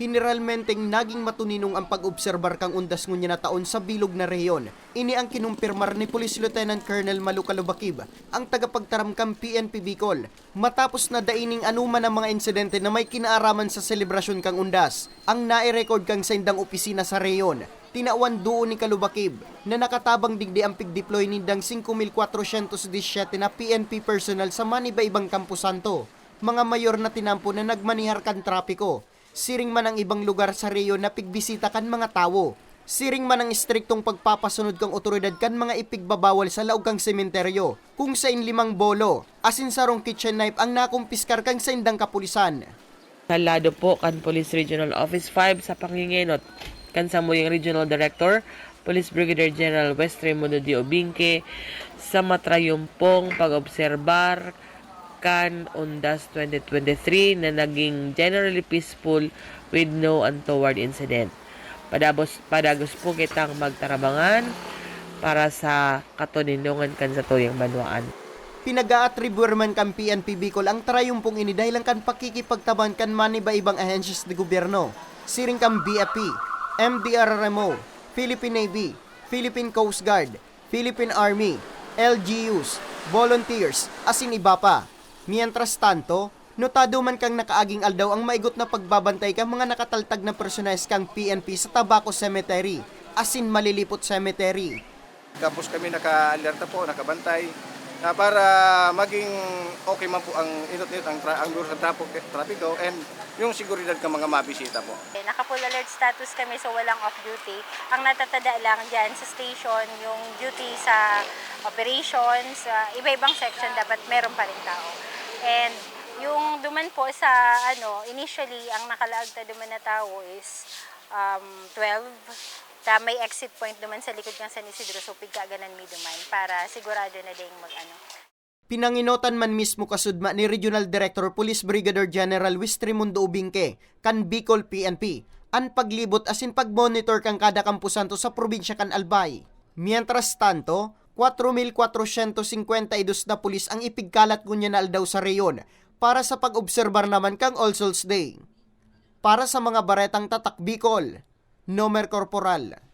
Generalmenteng naging matuninong ang pag-obserbar kang undas ngunya na taon sa bilog na reyon. Ini ang kinumpirmar ni Police Lieutenant Colonel Malu Kalubakib, ang tagapagtaram kang PNP Bicol. Matapos na daining anuman ang mga insidente na may kinaaraman sa selebrasyon kang undas, ang nai-record kang sa opisina sa reyon. Tinawan doon ni Kalubakib na nakatabang digdi ang pig-deploy nindang 5,417 na PNP personnel sa maniba-ibang kampusanto. Mga mayor na tinampo na nagmanihar kan trapiko. Siring man ang ibang lugar sa Rio na pigbisita kan mga tao. Siring man ang istriktong pagpapasunod kang otoridad kan mga ipigbabawal sa laog kang sementeryo. Kung sa limang bolo, asin sarong kitchen knife ang nakumpiskar kang sa indang kapulisan. Salado po kan Police Regional Office 5 sa Pangingenot kan sa muyang Regional Director Police Brigadier General West Raimundo D. Obinque sa matrayumpong pag-obserbar kan Undas 2023 na naging generally peaceful with no untoward incident. Padabos, padagos po kitang magtarabangan para sa katuninungan kan sa tuyang banwaan. Pinag-aatribuer man kan PNP Bicol ang trayumpong ini dahil kan pakikipagtaban kan maniba ibang ahensyas de gobyerno. Siring kan BFP, MDRRMO, Philippine Navy, Philippine Coast Guard, Philippine Army, LGUs, volunteers, asin iba pa. Mientras tanto, notado man kang nakaaging aldaw ang maigot na pagbabantay kang mga nakataltag na personalis kang PNP sa Tabaco Cemetery, asin Malilipot Cemetery. Tapos kami naka-alerta po, nakabantay na para maging okay man po ang inot-inot ang, tra- ang sa trapo, trapiko and yung seguridad ng mga mabisita po. Eh, Naka-full alert status kami so walang off-duty. Ang natatada lang dyan sa station, yung duty sa operations, sa iba-ibang section dapat meron pa rin tao. And yung duman po sa ano, initially ang nakalaag na duman na tao is um, 12. Ta may exit point duman sa likod ng San Isidro so pigkaganan mi duman para sigurado na ding mag ano, Pinanginotan man mismo kasudma ni Regional Director Police Brigadier General Luis Trimundo Ubingke kan Bicol PNP an paglibot asin pagmonitor kang kada kampusanto sa probinsya kan Albay. Mientras tanto, 4,452 na pulis ang ipigkalat ngunya na aldaw sa reyon para sa pag-obserbar naman kang All Souls Day. Para sa mga baretang tatak Bicol, Nomer Corporal,